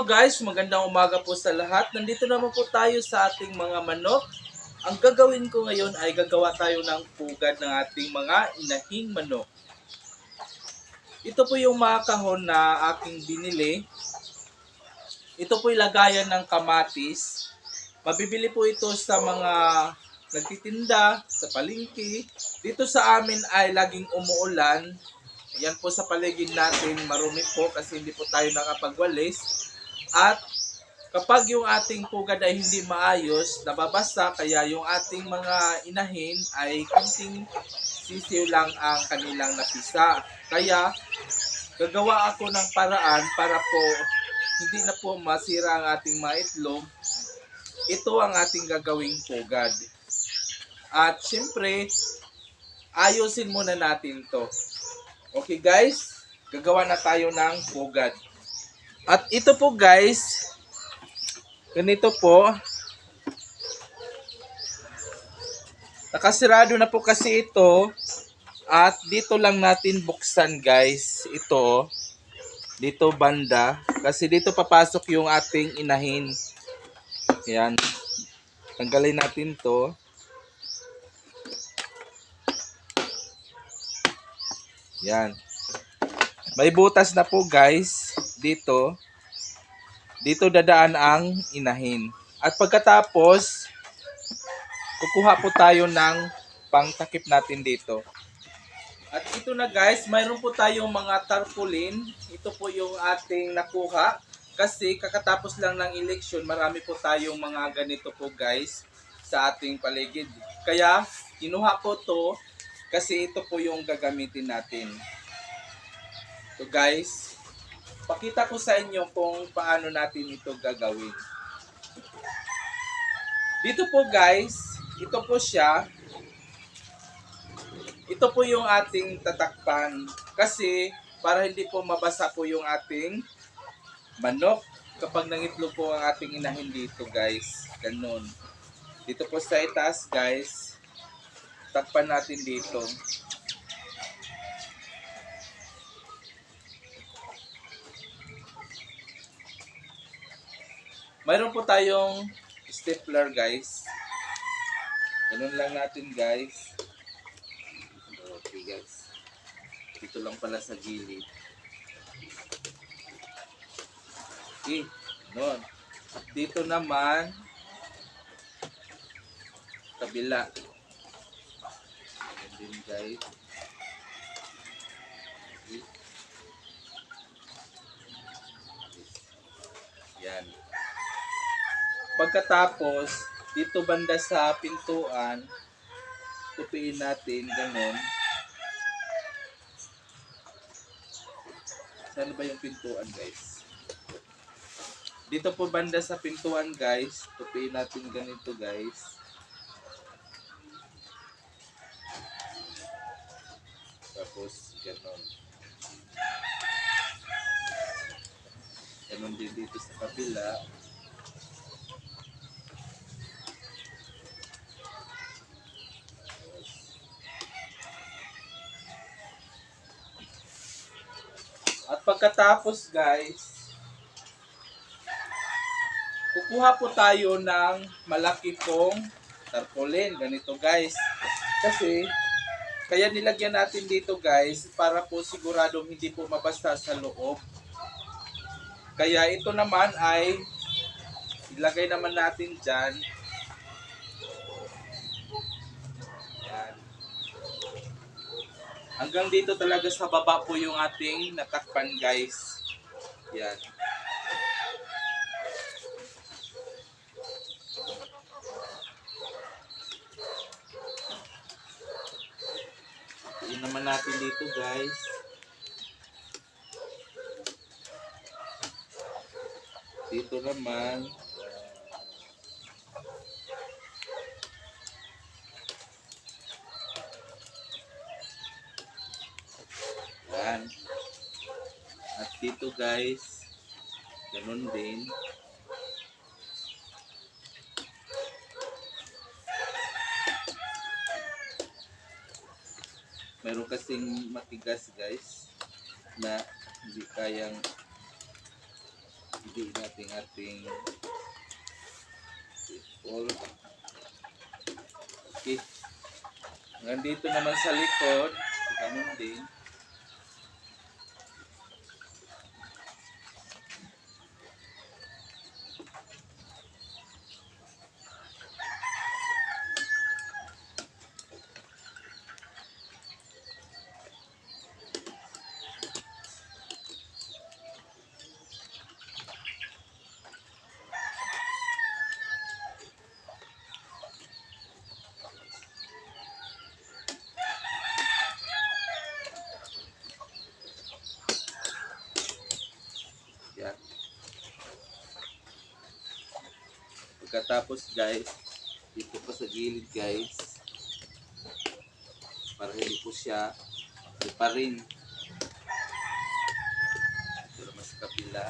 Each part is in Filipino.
Guys, magandang umaga po sa lahat. Nandito naman po tayo sa ating mga manok. Ang gagawin ko ngayon ay gagawa tayo ng pugad ng ating mga inahing manok. Ito po yung mga kahon na aking binili. Ito po yung lagayan ng kamatis. Mabibili po ito sa mga nagtitinda, sa palengke. Dito sa amin ay laging umuulan. Yan po sa paligid natin marumi po kasi hindi po tayo nakapagwalis. At kapag yung ating pugad ay hindi maayos, nababasa, kaya yung ating mga inahin ay kunting sisiw lang ang kanilang napisa. Kaya gagawa ako ng paraan para po hindi na po masira ang ating mga itlog. Ito ang ating gagawing pugad. At syempre, ayusin muna natin to. Okay guys, gagawa na tayo ng pugad. At ito po guys, ganito po. Nakasirado na po kasi ito. At dito lang natin buksan guys. Ito. Dito banda. Kasi dito papasok yung ating inahin. Yan. Tanggalin natin to. Yan. May butas na po guys dito. Dito dadaan ang inahin. At pagkatapos, kukuha po tayo ng pangtakip natin dito. At ito na guys, mayroon po tayong mga tarpaulin. Ito po yung ating nakuha. Kasi kakatapos lang ng eleksyon, marami po tayong mga ganito po guys sa ating paligid. Kaya, kinuha ko to kasi ito po yung gagamitin natin. So guys, pakita ko sa inyo kung paano natin ito gagawin. Dito po guys, ito po siya. Ito po yung ating tatakpan. Kasi para hindi po mabasa po yung ating manok kapag nangitlog po ang ating inahin dito guys. Ganun. Dito po sa itaas guys, takpan natin dito. Mayroon po tayong stapler guys. Ganun lang natin guys. Okay guys. Dito lang pala sa gilid. Okay. Ganun. Dito naman kabila. Ganun din guys. Okay. Yan. Pagkatapos, dito banda sa pintuan, tupiin natin, ganun. Saan ba yung pintuan, guys? Dito po banda sa pintuan, guys, tupiin natin ganito, guys. Tapos, ganun. Ganun din dito sa kabila. Pagkatapos guys, kukuha po tayo ng malaki pong tarpaulin. Ganito guys. Kasi, kaya nilagyan natin dito guys, para po siguradong hindi po mabasta sa loob. Kaya ito naman ay ilagay naman natin dyan. Hanggang dito talaga sa baba po yung ating natakpan guys. Yan. Yun naman natin dito guys. Dito naman. Yan. Dito guys, ganun din. Meron kasing matigas guys na hindi kayang Hindi natin ating people. Okay. Nandito naman sa likod, ganun din. Pagkatapos guys, dito pa sa gilid guys, para hindi po siya pa rin. Ito naman sa kabila.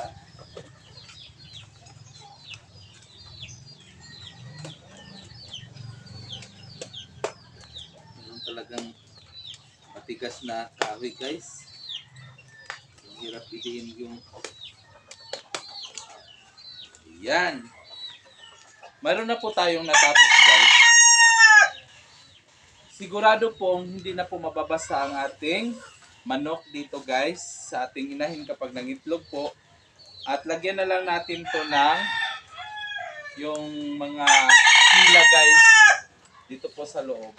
Meron talagang matigas na kahoy guys. Ang hirap idiin yung yan. Mayroon na po tayong natapos guys. Sigurado pong hindi na po mababasa ang ating manok dito guys sa ating inahin kapag nangitlog po. At lagyan na lang natin to ng yung mga pila guys dito po sa loob.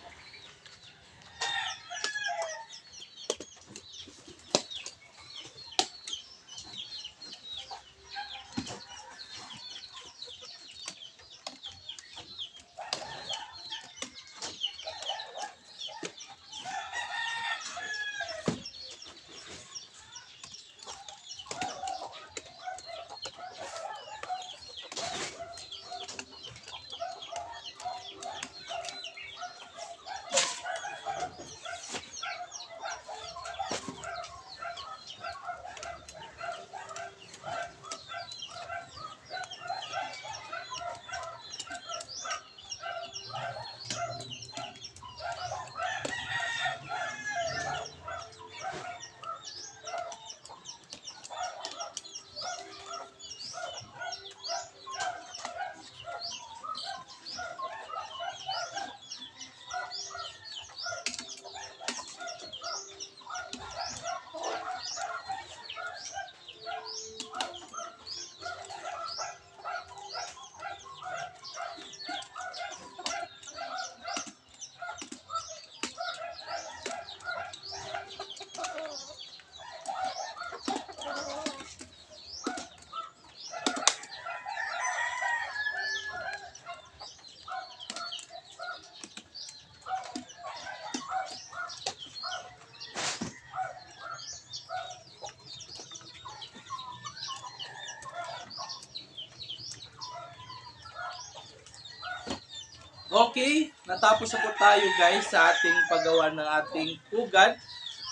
Okay, natapos na po tayo guys sa ating paggawa ng ating pugad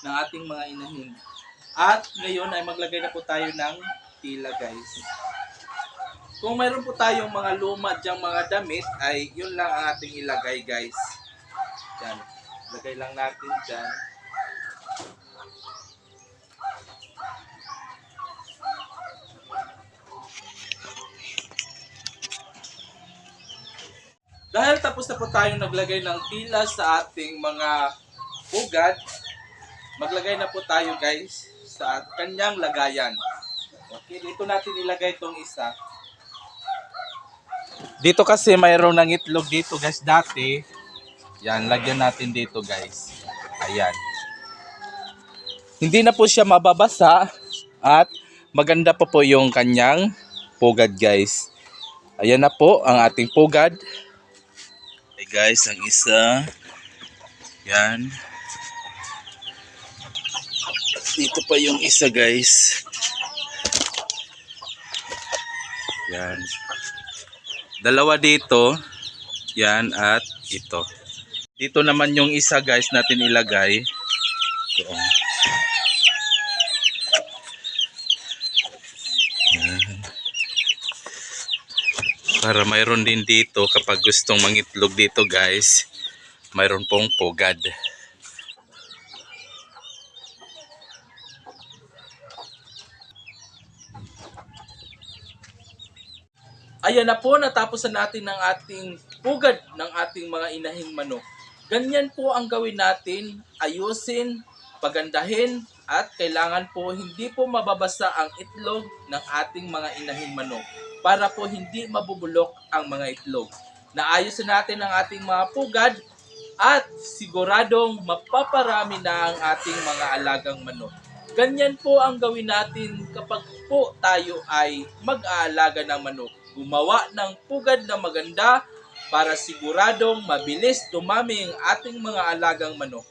ng ating mga inahin. At ngayon ay maglagay na po tayo ng tila guys. Kung mayroon po tayong mga luma dyang mga damit ay yun lang ang ating ilagay guys. Yan. Lagay lang natin dyan. Dahil tapos na po tayo naglagay ng tila sa ating mga pugad, maglagay na po tayo guys sa kanyang lagayan. Okay, dito natin ilagay itong isa. Dito kasi mayroong ng itlog dito guys dati. Yan, lagyan natin dito guys. Ayan. Hindi na po siya mababasa at maganda pa po yung kanyang pugad guys. Ayan na po ang ating pugad. Guys, ang isa. Yan. Dito pa yung isa guys. Yan. Dalawa dito. Yan at ito. Dito naman yung isa guys natin ilagay. Ito. Yan. Para mayroon din dito kapag gustong mangitlog dito guys. Mayroon pong pugad. Ayan na po, natapos na natin ang ating pugad ng ating mga inahing manok. Ganyan po ang gawin natin, ayusin, pagandahin, at kailangan po hindi po mababasa ang itlog ng ating mga inahing manok para po hindi mabubulok ang mga itlog. Naayos na natin ang ating mga pugad at siguradong mapaparami na ang ating mga alagang manok. Ganyan po ang gawin natin kapag po tayo ay mag-aalaga ng manok. Gumawa ng pugad na maganda para siguradong mabilis dumami ang ating mga alagang manok.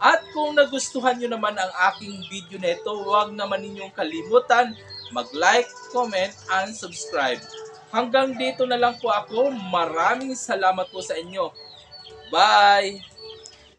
At kung nagustuhan nyo naman ang aking video nito, huwag naman ninyong kalimutan mag-like, comment, and subscribe. Hanggang dito na lang po ako. Maraming salamat po sa inyo. Bye!